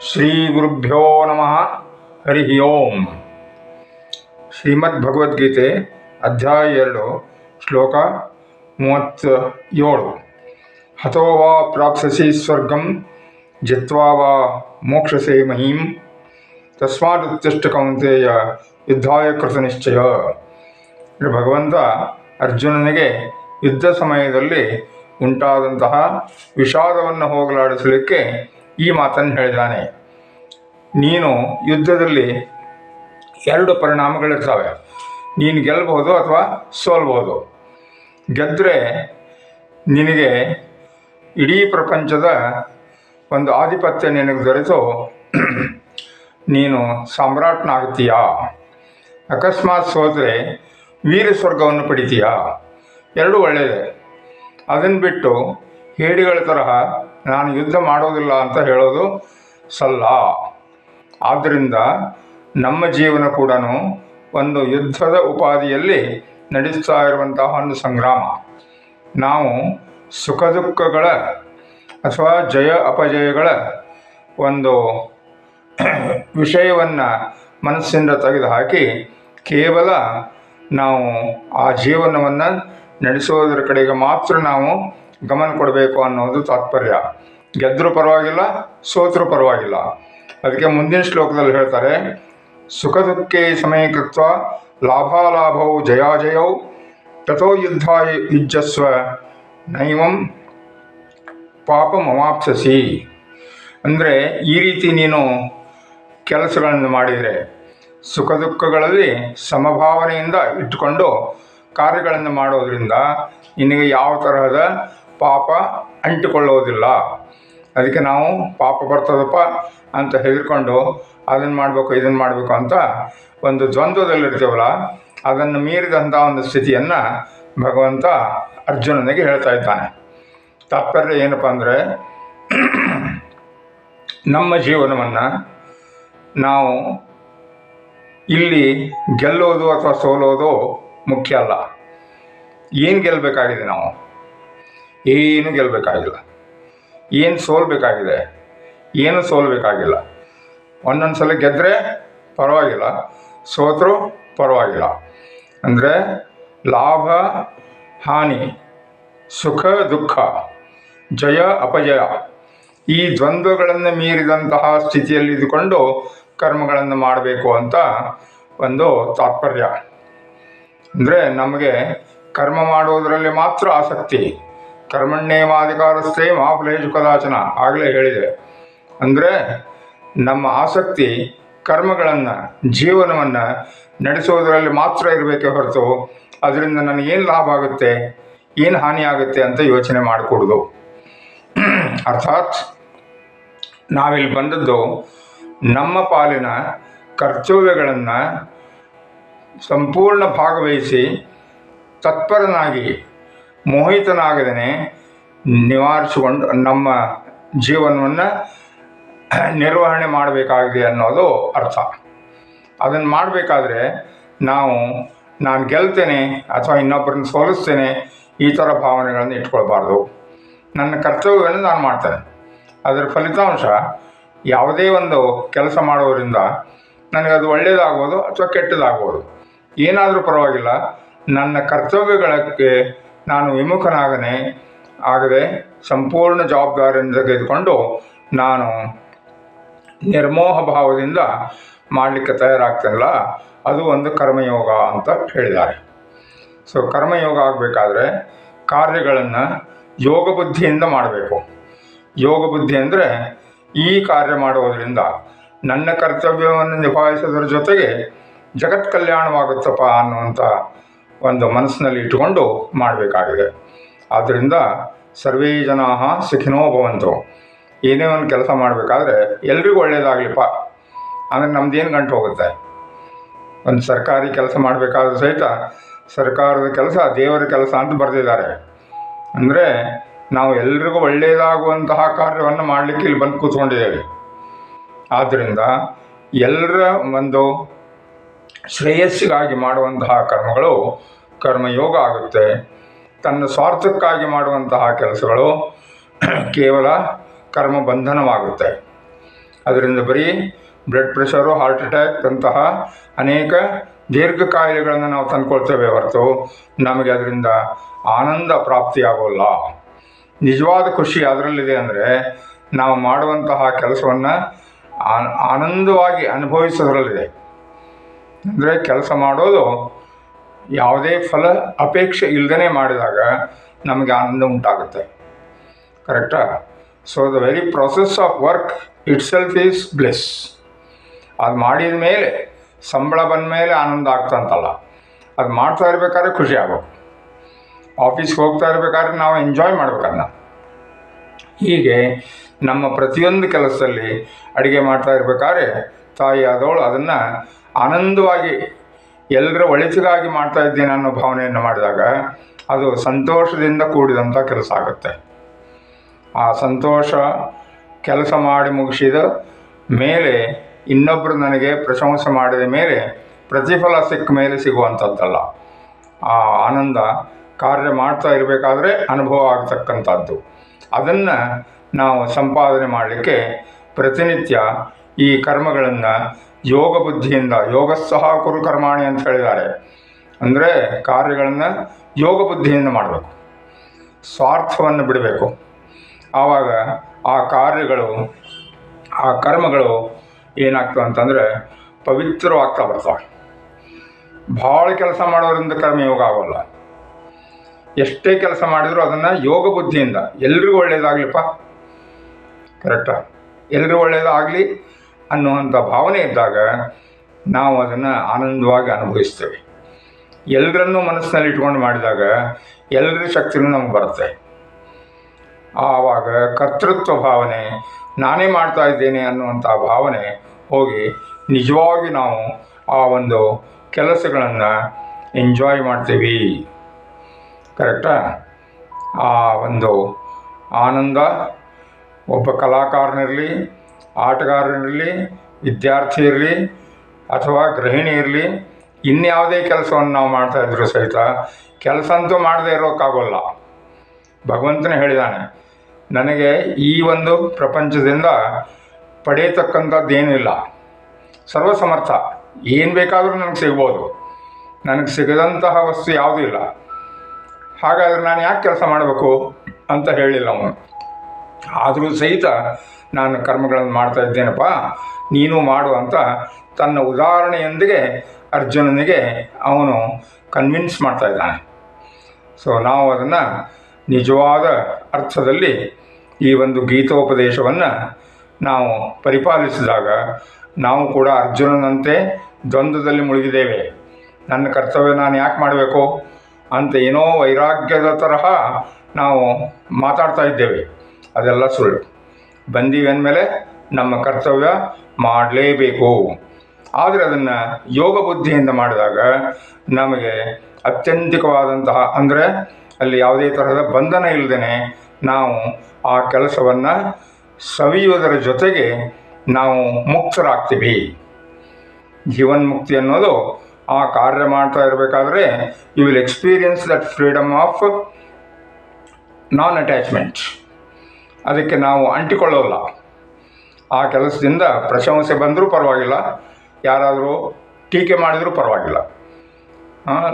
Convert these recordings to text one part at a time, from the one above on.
ಶ್ರೀ ಗುರುಭ್ಯೋ ನಮಃ. ಹರಿ ಓಂ. ಶ್ರೀಮದ್ ಭಗವದ್ಗೀತೆ ಅಧ್ಯಾಯ ಎರಡು, ಶ್ಲೋಕ ಮೂವತ್ತ ಏಳು ಹತೋ ವಾ ಪ್ರಾಪ್ಸಸಿ ಸ್ವರ್ಗಂ, ಜಿತ್ವಾ ವಾ ಮೋಕ್ಷಸೆ ಮಹೀಂ. ತಸ್ಮಾತ್ ಉತ್ತಿಷ್ಟ ಕೌಂತೆಯ ಯುದ್ಧಾಯ ಕೃತ ನಿಶ್ಚಯ. ಭಗವಂತ ಅರ್ಜುನನಿಗೆ ಯುದ್ಧ ಸಮಯದಲ್ಲಿ ಉಂಟಾದಂತಹ ವಿಷಾದವನ್ನು ಹೋಗಲಾಡಿಸಲಿಕ್ಕೆ ಈ ಮಾತನ್ನು ಹೇಳಿದ್ದಾನೆ. ನೀನು ಯುದ್ಧದಲ್ಲಿ ಎರಡು ಪರಿಣಾಮಗಳಿರ್ತವೆ. ನೀನು ಗೆಲ್ಲಬಹುದು ಅಥವಾ ಸೋಲ್ಬೋದು ಗೆದ್ದರೆ ನಿನಗೆ ಇಡೀ ಪ್ರಪಂಚದ ಒಂದು ಆಧಿಪತ್ಯ ನಿನಗೆ ದೊರೆತು. ನೀನು ಸಾಮ್ರಾಟ್ನಾಗ್ತೀಯಾ ಅಕಸ್ಮಾತ್ ಸೋದರೆ ವೀರ ಸ್ವರ್ಗವನ್ನು ಪಡಿತೀಯಾ? ಎರಡೂ ಒಳ್ಳೆಯದೇ. ಅದನ್ನು ಬಿಟ್ಟು ಹೇಡಿಗಳ ತರಹ ನಾನು ಯುದ್ಧ ಮಾಡೋದಿಲ್ಲ ಅಂತ ಹೇಳೋದು ಸಲ್ಲ. ಆದ್ದರಿಂದ ನಮ್ಮ ಜೀವನ ಕೂಡ ಒಂದು ಯುದ್ಧದ ಉಪಾಧಿಯಲ್ಲಿ ನಡೆಸ್ತಾ ಇರುವಂತಹ ಒಂದು ಸಂಗ್ರಾಮ. ನಾವು ಸುಖ ದುಃಖಗಳ ಅಥವಾ ಜಯ ಅಪಜಯಗಳ ಒಂದು ವಿಷಯವನ್ನು ಮನಸ್ಸಿಂದ ತೆಗೆದುಹಾಕಿ ಕೇವಲ ನಾವು ಆ ಜೀವನವನ್ನು ನಡೆಸೋದರ ಕಡೆಗೆ ಮಾತ್ರ ನಾವು ಗಮನ ಕೊಡಬೇಕು ಅನ್ನೋದು ತಾತ್ಪರ್ಯ. ಗೆದ್ದರೂ ಪರವಾಗಿಲ್ಲ, ಸೋತರೂ ಪರವಾಗಿಲ್ಲ. ಅದಕ್ಕೆ ಮುಂದಿನ ಶ್ಲೋಕದಲ್ಲಿ ಹೇಳ್ತಾರೆ ಸುಖ ದುಃಖೇ ಸಮೀಕೃತ್ವ ಲಾಭಾಲಾಭೌ ಜಯಾಜಯೌ, ತಥೋ ಯುದ್ಧ ಯುಜ್ಜಸ್ವ ನೈವಂ ಪಾಪಮವಾಪ್ಸಸಿ ಅಂದರೆ ಈ ರೀತಿ ನೀನು ಕೆಲಸಗಳನ್ನು ಮಾಡಿದರೆ ಸುಖ ದುಃಖಗಳಲ್ಲಿ ಸಮಭಾವನೆಯಿಂದ ಇಟ್ಟುಕೊಂಡು ಕಾರ್ಯಗಳನ್ನು ಮಾಡೋದರಿಂದ ನಿನಗೆ ಯಾವ ತರಹದ ಪಾಪ ಅಂಟಿಕೊಳ್ಳೋದಿಲ್ಲ ಅದಕ್ಕೆ ನಾವು ಪಾಪ ಬರ್ತದಪ್ಪ ಅಂತ ಹೆದರ್ಕೊಂಡು ಅದನ್ನು ಮಾಡಬೇಕು ಇದನ್ನು ಮಾಡಬೇಕು ಅಂತ ಒಂದು ದ್ವಂದ್ವದಲ್ಲಿರ್ತೇವಲ್ಲ, ಅದನ್ನು ಮೀರಿದಂಥ ಒಂದು ಸ್ಥಿತಿಯನ್ನು ಭಗವಂತ ಅರ್ಜುನನಿಗೆ ಹೇಳ್ತಾ ಇದ್ದಾನೆ. ತಾತ್ಪರ್ಯ ಏನಪ್ಪ ಅಂದರೆ, ನಮ್ಮ ಜೀವನವನ್ನು ನಾವು ಇಲ್ಲಿ ಗೆಲ್ಲೋದು ಅಥವಾ ಸೋಲೋದು ಮುಖ್ಯ ಅಲ್ಲ. ಏನು ಗೆಲ್ಲಬೇಕಾಗಿದೆ ನಾವು? ಏನು ಗೆಲ್ಲಬೇಕಾಗಿಲ್ಲ ಏನು ಸೋಲ್ಬೇಕಾಗಿದೆ, ಏನು ಸೋಲ್ಬೇಕಾಗಿಲ್ಲ. ಒಂದೊಂದು ಸಲ ಗೆದ್ದರೆ ಪರವಾಗಿಲ್ಲ, ಸೋತರೂ ಪರವಾಗಿಲ್ಲ. ಅಂದರೆ ಲಾಭ, ಹಾನಿ, ಸುಖ, ದುಃಖ, ಜಯ, ಅಪಜಯ ಈ ದ್ವಂದ್ವಗಳನ್ನು ಮೀರಿದಂತಹ ಸ್ಥಿತಿಯಲ್ಲಿ ಇದ್ದುಕೊಂಡು ಕರ್ಮಗಳನ್ನು ಮಾಡಬೇಕು ಅಂತ ಒಂದು ತಾತ್ಪರ್ಯ. ಅಂದರೆ ನಮಗೆ ಕರ್ಮ ಮಾಡುವುದರಲ್ಲಿ ಮಾತ್ರ ಆಸಕ್ತಿ. ಕರ್ಮಣ್ಯೇವಾಧಿಕಾರಸ್ಥೆ ಮಹಾಫಲೇಶು ಕದಾಚನ ಆಗಲೇ ಹೇಳಿದೆ. ಅಂದರೆ ನಮ್ಮ ಆಸಕ್ತಿ ಕರ್ಮಗಳನ್ನು, ಜೀವನವನ್ನು ನಡೆಸೋದರಲ್ಲಿ ಮಾತ್ರ ಇರಬೇಕೇ ಹೊರತು ಅದರಿಂದ ನನಗೇನು ಲಾಭ ಆಗುತ್ತೆ, ಏನು ಹಾನಿ ಆಗುತ್ತೆ ಅಂತ ಯೋಚನೆ ಮಾಡಿಕೊಡ್ದು. ಅರ್ಥಾತ್ ನಾವಿಲ್ಲಿ ಬಂದದ್ದು ನಮ್ಮ ಪಾಲಿನ ಕರ್ತವ್ಯಗಳನ್ನು ಸಂಪೂರ್ಣ ಭಾಗವಹಿಸಿ ತತ್ಪರನಾಗಿ ಮೋಹಿತನಾಗದೇ ನಿವಾರಿಸಿಕೊಂಡು ನಮ್ಮ ಜೀವನವನ್ನು ನಿರ್ವಹಣೆ ಮಾಡಬೇಕಾಗಿದೆ ಅನ್ನೋದು ಅರ್ಥ. ಅದನ್ನು ಮಾಡಬೇಕಾದ್ರೆ ನಾವು, ನಾನು ಗೆಲ್ತೇನೆ ಅಥವಾ ಇನ್ನೊಬ್ಬರನ್ನ ಸೋಲಿಸ್ತೇನೆ ಈ ಥರ ಭಾವನೆಗಳನ್ನು ಇಟ್ಕೊಳ್ಬಾರ್ದು. ನನ್ನ ಕರ್ತವ್ಯವನ್ನು ನಾನು ಮಾಡ್ತೇನೆ. ಅದರ ಫಲಿತಾಂಶ, ಯಾವುದೇ ಒಂದು ಕೆಲಸ ಮಾಡೋದರಿಂದ ನನಗದು ಒಳ್ಳೆಯದಾಗ್ಬೋದು ಅಥವಾ ಕೆಟ್ಟದಾಗ್ಬೋದು. ಏನಾದರೂ ಪರವಾಗಿಲ್ಲ, ನನ್ನ ಕರ್ತವ್ಯಗಳಿಗೆ ನಾನು ವಿಮುಖನಾಗನೆ ಆಗದೆ ಸಂಪೂರ್ಣ ಜವಾಬ್ದಾರಿಯನ್ನು ತೆಗೆದುಕೊಂಡು ನಾನು ನಿರ್ಮೋಹ ಭಾವದಿಂದ ಮಾಡಲಿಕ್ಕೆ ತಯಾರಾಗ್ತೇನಲ್ಲ, ಅದು ಒಂದು ಕರ್ಮಯೋಗ ಅಂತ ಹೇಳಿದ್ದಾರೆ. ಸೊ ಕರ್ಮಯೋಗ ಆಗಬೇಕಾದ್ರೆ ಕಾರ್ಯಗಳನ್ನು ಯೋಗ ಬುದ್ಧಿಯಿಂದ ಮಾಡಬೇಕು. ಯೋಗ ಬುದ್ಧಿ ಅಂದರೆ ಈ ಕಾರ್ಯ ಮಾಡುವುದರಿಂದ ನನ್ನ ಕರ್ತವ್ಯವನ್ನು ನಿಭಾಯಿಸೋದ್ರ ಜೊತೆಗೆ ಜಗತ್ ಕಲ್ಯಾಣವಾಗುತ್ತಪ್ಪ ಅನ್ನುವಂಥ ಒಂದು ಮನಸ್ಸಿನಲ್ಲಿ ಇಟ್ಟುಕೊಂಡು ಮಾಡಬೇಕಾಗಿದೆ. ಆದ್ದರಿಂದ ಸರ್ವೇ ಜನ ಸುಖಿನೋ ಭವಂತು. ಏನೇ ಒಂದು ಕೆಲಸ ಮಾಡಬೇಕಾದ್ರೆ ಎಲ್ರಿಗೂ ಒಳ್ಳೆಯದಾಗಲಿಪ್ಪ ಅಂದರೆ ನಮ್ದೇನು ಗಂಟು ಹೋಗುತ್ತೆ? ಒಂದು ಸರ್ಕಾರಿ ಕೆಲಸ ಮಾಡಬೇಕಾದ್ರೂ ಸಹಿತ ಸರ್ಕಾರದ ಕೆಲಸ, ದೇವರ ಕೆಲಸ ಅಂತ ಬರೆದಿದ್ದಾರೆ. ಅಂದರೆ ನಾವು ಎಲ್ರಿಗೂ ಒಳ್ಳೆಯದಾಗುವಂತಹ ಕಾರ್ಯವನ್ನು ಮಾಡಲಿಕ್ಕೆ ಇಲ್ಲಿ ಬಂದು ಕೂತ್ಕೊಂಡಿದ್ದೇವೆ. ಆದ್ದರಿಂದ ಎಲ್ಲರ ಒಂದು ಶ್ರೇಯಸ್ಸಿಗಾಗಿ ಮಾಡುವಂತಹ ಕರ್ಮಗಳು ಕರ್ಮಯೋಗ ಆಗುತ್ತೆ. ತನ್ನ ಸ್ವಾರ್ಥಕ್ಕಾಗಿ ಮಾಡುವಂತಹ ಕೆಲಸಗಳು ಕೇವಲ ಕರ್ಮ ಬಂಧನವಾಗುತ್ತೆ ಅದರಿಂದ ಬರೀ ಬ್ಲಡ್ ಪ್ರೆಷರು ಹಾರ್ಟ್ ಅಟ್ಯಾಕ್ ಅಂತಹ ಅನೇಕ ದೀರ್ಘ ಕಾಯಿಲೆಗಳನ್ನು ನಾವು ತಂದ್ಕೊಳ್ತೇವೆ ಹೊರತು ನಮಗೆ ಅದರಿಂದ ಆನಂದ ಪ್ರಾಪ್ತಿಯಾಗೋಲ್ಲ. ನಿಜವಾದ ಖುಷಿ ಅದರಲ್ಲಿದೆ ಅಂದರೆ ನಾವು ಮಾಡುವಂತಹ ಕೆಲಸವನ್ನು ಆನಂದವಾಗಿ ಅನುಭವಿಸೋದ್ರಲ್ಲಿದೆ. ಅಂದರೆ ಕೆಲಸ ಮಾಡೋದು ಯಾವುದೇ ಫಲ ಅಪೇಕ್ಷೆ ಇಲ್ಲದೇ ಮಾಡಿದಾಗ ನಮಗೆ ಆನಂದ ಉಂಟಾಗುತ್ತೆ. ಕರೆಕ್ಟಾ so the very process of work itself is bless ಅದು ಮಾಡಿದ ಮೇಲೆ, ಸಂಬಳ ಬಂದ ಮೇಲೆ ಆನಂದ ಆಗ್ತಂತಲ್ಲ ಅದು ಮಾಡ್ತಾ ಇರಬೇಕಾದ್ರೆ ಖುಷಿ ಆಗಬೇಕು. ಆಫೀಸ್ಗೆ ಹೋಗ್ತಾ ಇರ್ಬೇಕಾದ್ರೆ ನಾವು ಎಂಜಾಯ್ ಮಾಡ್ಬೇಕನ್ನ ಹೀಗೆ ನಮ್ಮ ಪ್ರತಿಯೊಂದು ಕೆಲಸದಲ್ಲಿ ಅಡುಗೆ ಮಾಡ್ತಾ ಇರ್ಬೇಕಾದ್ರೆ ತಾಯಿ ಆದವಳು ಅದನ್ನು ಆನಂದವಾಗಿ ಎಲ್ಲರ ಒಳಿತಿಗಾಗಿ ಮಾಡ್ತಾ ಇದ್ದೀನಿ ಅನ್ನೋ ಭಾವನೆಯನ್ನು ಮಾಡಿದಾಗ ಅದು ಸಂತೋಷದಿಂದ ಕೂಡಿದಂಥ ಕೆಲಸ ಆಗುತ್ತೆ. ಆ ಸಂತೋಷ ಕೆಲಸ ಮಾಡಿ ಮುಗಿಸಿದ ಮೇಲೆ ಇನ್ನೊಬ್ಬರು ನನಗೆ ಪ್ರಶಂಸೆ ಮಾಡಿದ ಮೇಲೆ ಪ್ರತಿಫಲ ಸಿಕ್ಕ ಮೇಲೆ ಸಿಗುವಂಥದ್ದಲ್ಲ. ಆ ಆನಂದ ಕಾರ್ಯ ಮಾಡ್ತಾ ಇರಬೇಕಾದ್ರೆ ಅನುಭವ ಆಗ್ತಕ್ಕಂಥದ್ದು. ಅದನ್ನು ನಾವು ಸಂಪಾದನೆ ಮಾಡಲಿಕ್ಕೆ ಪ್ರತಿನಿತ್ಯ ಈ ಕರ್ಮಗಳನ್ನು ಯೋಗ ಬುದ್ಧಿಯಿಂದ ಯೋಗಸ್ಸಹ ಕುರು ಕರ್ಮಾಣಿ ಅಂತ ಹೇಳಿದ್ದಾರೆ. ಅಂದರೆ ಕಾರ್ಯಗಳನ್ನು ಯೋಗ ಬುದ್ಧಿಯಿಂದ ಮಾಡಬೇಕು. ಸ್ವಾರ್ಥವನ್ನು ಬಿಡಬೇಕು. ಆವಾಗ ಆ ಕಾರ್ಯಗಳು, ಆ ಕರ್ಮಗಳು ಏನಾಗ್ತವೆ ಅಂತಂದರೆ ಪವಿತ್ರವಾಗ್ತಾ ಬರ್ತವೆ. ಭಾಳ ಕೆಲಸ ಮಾಡೋದ್ರಿಂದ ಕರ್ಮಯೋಗ ಆಗೋಲ್ಲ. ಎಷ್ಟೇ ಕೆಲಸ ಮಾಡಿದರೂ ಅದನ್ನು ಯೋಗ ಬುದ್ಧಿಯಿಂದ. ಎಲ್ರಿಗೂ ಒಳ್ಳೆಯದಾಗಲಿಪ್ಪ ಕರೆಕ್ಟಾ ಎಲ್ರಿಗೂ ಒಳ್ಳೆಯದಾಗಲಿ ಅನ್ನುವಂಥ ಭಾವನೆ ಇದ್ದಾಗ ನಾವು ಅದನ್ನು ಆನಂದವಾಗಿ ಅನುಭವಿಸ್ತೇವೆ. ಎಲ್ಲರನ್ನೂ ಮನಸ್ಸಿನಲ್ಲಿ ಇಟ್ಕೊಂಡು ಮಾಡಿದಾಗ ಎಲ್ಲರ ಶಕ್ತಿನೂ ನಮಗೆ ಬರುತ್ತೆ. ಆವಾಗ ಕರ್ತೃತ್ವ ಭಾವನೆ, ನಾನೇ ಮಾಡ್ತಾ ಇದ್ದೇನೆ ಅನ್ನುವಂಥ ಭಾವನೆ ಹೋಗಿ ನಿಜವಾಗಿ ನಾವು ಆ ಒಂದು ಕೆಲಸಗಳನ್ನು ಎಂಜಾಯ್ ಮಾಡ್ತೀವಿ. ಕರೆಕ್ಟಾ ಆ ಒಂದು ಆನಂದ, ಒಬ್ಬ ಕಲಾಕಾರನಿರಲಿ ಆಟಗಾರನಿರಲಿ ವಿದ್ಯಾರ್ಥಿ ಇರಲಿ ಅಥವಾ ಗೃಹಿಣಿ ಇರಲಿ, ಇನ್ಯಾವುದೇ ಕೆಲಸವನ್ನು ನಾವು ಮಾಡ್ತಾಯಿದ್ರು ಸಹಿತ ಕೆಲಸ ಅಂತೂ ಮಾಡದೇ ಇರೋಕ್ಕಾಗೋಲ್ಲ. ಭಗವಂತನೇ ಹೇಳಿದಾನೆ, ನನಗೆ ಈ ಒಂದು ಪ್ರಪಂಚದಿಂದ ಪಡೆಯತಕ್ಕಂಥದ್ದೇನಿಲ್ಲ. ಸರ್ವಸಮರ್ಥ, ಏನು ಬೇಕಾದರೂ ನನಗೆ ಸಿಗ್ಬೋದು. ನನಗೆ ಸಿಗದಂತಹ ವಸ್ತು ಯಾವುದೂ ಇಲ್ಲ. ಹಾಗಾದರೆ ನಾನು ಯಾಕೆ ಕೆಲಸ ಮಾಡಬೇಕು? ಅಂತ ಹೇಳಿಲ್ಲ ಅವನು. ಆದರೂ ಸಹಿತ ನಾನು ಕರ್ಮಗಳನ್ನು ಮಾಡ್ತಾ ಇದ್ದೇನಪ್ಪ? ನೀನು ಮಾಡು ಅಂತ ತನ್ನ ಉದಾಹರಣೆಯೊಂದಿಗೆ ಅರ್ಜುನನಿಗೆ ಅವನು ಕನ್ವಿನ್ಸ್ ಮಾಡ್ತಾ ಇದ್ದಾನೆ. ಸೊ ನಾವು ಅದನ್ನು ನಿಜವಾದ ಅರ್ಥದಲ್ಲಿ ಈ ಒಂದು ಗೀತೋಪದೇಶವನ್ನು ನಾವು ಪರಿಪಾಲಿಸಿದಾಗ ನಾವು ಕೂಡ ಅರ್ಜುನನಂತೆ ದ್ವಂದ್ವದಲ್ಲಿ ಮುಳುಗಿದ್ದೇವೆ. ನನ್ನ ಕರ್ತವ್ಯ ನಾನು ಯಾಕೆ ಮಾಡಬೇಕು? ಅಂತ ಏನೋ ವೈರಾಗ್ಯದ ತರಹ ನಾವು ಮಾತಾಡ್ತಾ ಇದ್ದೇವೆ. ಅದೆಲ್ಲ ಸುಳ್ಳು. ಬಂದೀವಿ ಅಂದಮೇಲೆ ನಮ್ಮ ಕರ್ತವ್ಯ ಮಾಡಲೇಬೇಕು. ಆದರೆ ಅದನ್ನು ಯೋಗ ಬುದ್ಧಿಯಿಂದ ಮಾಡಿದಾಗ ನಮಗೆ ಅತ್ಯಂತಿಕವಾದಂತಹ, ಅಂದರೆ ಅಲ್ಲಿ ಯಾವುದೇ ತರಹದ ಬಂಧನ ಇಲ್ಲದೇ ನಾವು ಆ ಕೆಲಸವನ್ನು ಸವಿಯುವುದರ ಜೊತೆಗೆ ನಾವು ಮುಕ್ತರಾಗ್ತೀವಿ. ಜೀವನ್ಮುಕ್ತಿ ಅನ್ನೋದು ಆ ಕಾರ್ಯ ಮಾಡ್ತಾ ಇರಬೇಕಾದ್ರೆ you will experience that freedom of non attachment ಅದಕ್ಕೆ ನಾವು ಅಂಟಿಕೊಳ್ಳೋಲ್ಲ. ಆ ಕೆಲಸದಿಂದ ಪ್ರಶಂಸೆ ಬಂದರೂ ಪರವಾಗಿಲ್ಲ, ಯಾರಾದರೂ ಟೀಕೆ ಮಾಡಿದರೂ ಪರವಾಗಿಲ್ಲ.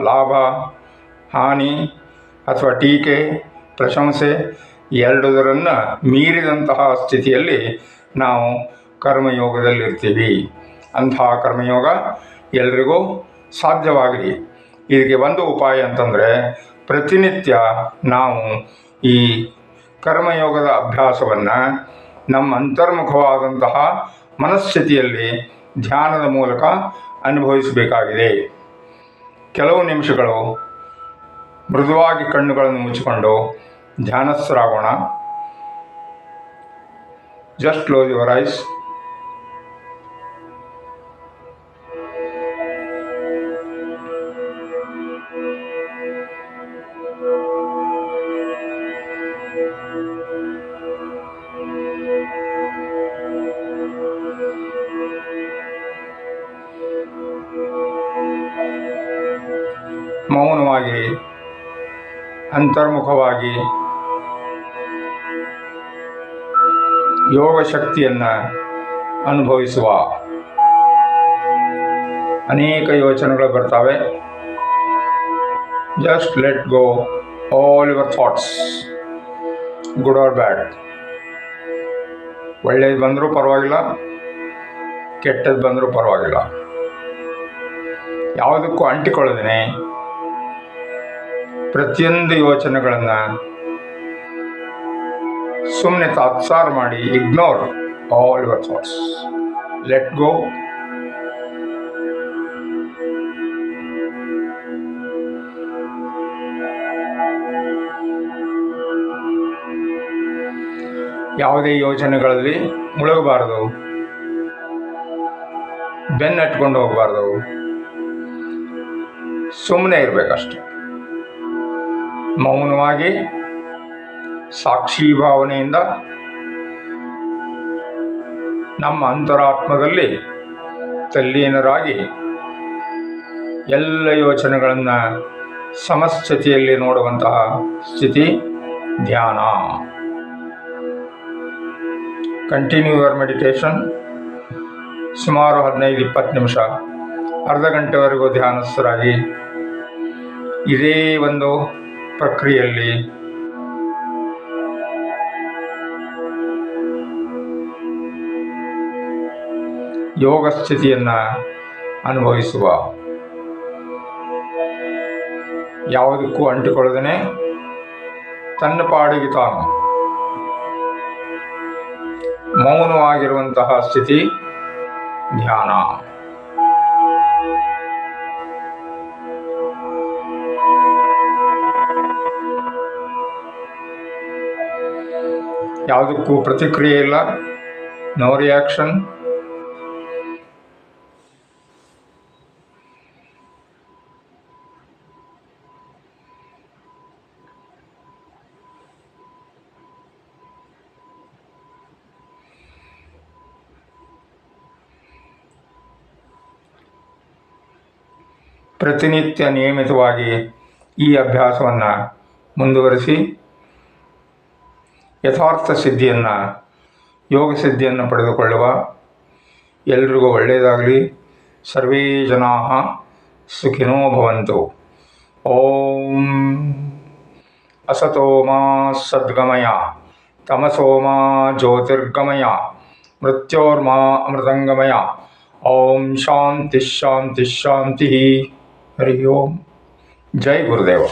ಲಾಭ, ಹಾನಿ ಅಥವಾ ಟೀಕೆ, ಪ್ರಶಂಸೆ ಎರಡುದರನ್ನು ಮೀರಿದಂತಹ ಸ್ಥಿತಿಯಲ್ಲಿ ನಾವು ಕರ್ಮಯೋಗದಲ್ಲಿರ್ತೀವಿ. ಅಂತಹ ಕರ್ಮಯೋಗ ಎಲ್ರಿಗೂ ಸಾಧ್ಯವಾಗಲಿ. ಇದಕ್ಕೆ ಒಂದು ಉಪಾಯ ಅಂತಂದರೆ ಪ್ರತಿನಿತ್ಯ ನಾವು ಈ ಕರ್ಮಯೋಗದ ಅಭ್ಯಾಸವನ್ನು ನಮ್ಮ ಅಂತರ್ಮುಖವಾದಂತಹ ಮನಸ್ಥಿತಿಯಲ್ಲಿ ಧ್ಯಾನದ ಮೂಲಕ ಅನುಭವಿಸಬೇಕಾಗಿದೆ. ಕೆಲವು ನಿಮಿಷಗಳು ಮೃದುವಾಗಿ ಕಣ್ಣುಗಳನ್ನು ಮುಚ್ಚಿಕೊಂಡು ಧ್ಯಾನಸ್ಥರಾಗೋಣ ಜಸ್ಟ್ ಕ್ಲೋಸ್ ಯುವರ್ ಐಸ್ ಮೌನವಾಗಿ ಅಂತರ್ಮುಖವಾಗಿ ಯೋಗ ಶಕ್ತಿಯನ್ನು ಅನುಭವಿಸುವ ಅನೇಕ ಯೋಚನೆಗಳು ಬರ್ತವೆ. Just let go all your thoughts good or bad ಒಳ್ಳೇದು ಬಂದರೂ ಪರವಾಗಿಲ್ಲ ಕೆಟ್ಟದ್ದು ಬಂದರೂ ಪರವಾಗಿಲ್ಲ. ಯಾವುದಕ್ಕೂ ಅಂಟಿಕೊಳ್ಳದೇನೆ. ಪ್ರತಿಯೊಂದು ಯೋಚನೆಗಳನ್ನು ಸುಮ್ಮನೆ ತಾತ್ಸಾರ ಮಾಡಿ ignore all your thoughts let go ಯಾವುದೇ ಯೋಚನೆಗಳಲ್ಲಿ ಮುಳುಗಬಾರದು. ಬೆನ್ನಟ್ಕೊಂಡು ಹೋಗಬಾರ್ದು. ಸುಮ್ಮನೆ ಇರಬೇಕಷ್ಟೆ. ಮೌನವಾಗಿ ಸಾಕ್ಷಿ ಭಾವನೆಯಿಂದ ನಮ್ಮ ಅಂತರಾತ್ಮದಲ್ಲಿ ತಲ್ಲೀನರಾಗಿ ಎಲ್ಲ ಯೋಚನೆಗಳನ್ನು ಸಮಸ್ಥಿತಿಯಲ್ಲಿ ನೋಡುವಂತಹ ಸ್ಥಿತಿ ಧ್ಯಾನ. ಕಂಟಿನ್ಯೂ ಯುವರ್ ಮೆಡಿಟೇಷನ್ ಸುಮಾರು ಹದಿನೈದು, ಇಪ್ಪತ್ತು ನಿಮಿಷ, ಅರ್ಧ ಗಂಟೆವರೆಗೂ ಧ್ಯಾನಸ್ಥರಾಗಿ. ಇದೇ ಒಂದು ಪ್ರಕ್ರಿಯೆಯಲ್ಲಿ ಯೋಗ ಸ್ಥಿತಿಯನ್ನು ಅನುಭವಿಸುವ ಯಾವುದಕ್ಕೂ ಅಂಟಿಕೊಳ್ಳದೇ ತನ್ನ ಪಾಡಿಗೆ ತಾನು ಮೌನವಾಗಿರುವಂತಹ ಸ್ಥಿತಿ ಧ್ಯಾನ. ಯಾವುದಕ್ಕೂ ಪ್ರತಿಕ್ರಿಯೆ ಇಲ್ಲ. ನೋ ರಿಯಾಕ್ಷನ್ ಪ್ರತಿನಿತ್ಯ ನಿಯಮಿತವಾಗಿ ಈ ಅಭ್ಯಾಸವನ್ನು ಮುಂದುವರಿಸಿ ಯಥಾರ್ಥ ಸಿದ್ಧಿಯನ್ನು, ಯೋಗ ಸಿದ್ಧಿಯನ್ನು ಪಡೆದುಕೊಳ್ಳುವ ಎಲ್ರಿಗೂ ಒಳ್ಳೆಯದಾಗಲಿ. ಸರ್ವೇ ಜನಾ ಸುಖಿನೋ ಭವಂತು. ಓಂ ಅಸತೋ ಮಾ ಸದ್ಗಮಯ ತಮಸೋ ಮಾ ಜ್ಯೋತಿರ್ಗಮಯ, ಮೃತ್ಯೋರ್ಮಾ ಅಮೃತಂಗಮಯ. ಓಂ ಶಾಂತಿ ಶಾಂತಿ ಶಾಂತಿ. ಹರಿ ಓಂ. ಜೈ ಗುರುದೇವ.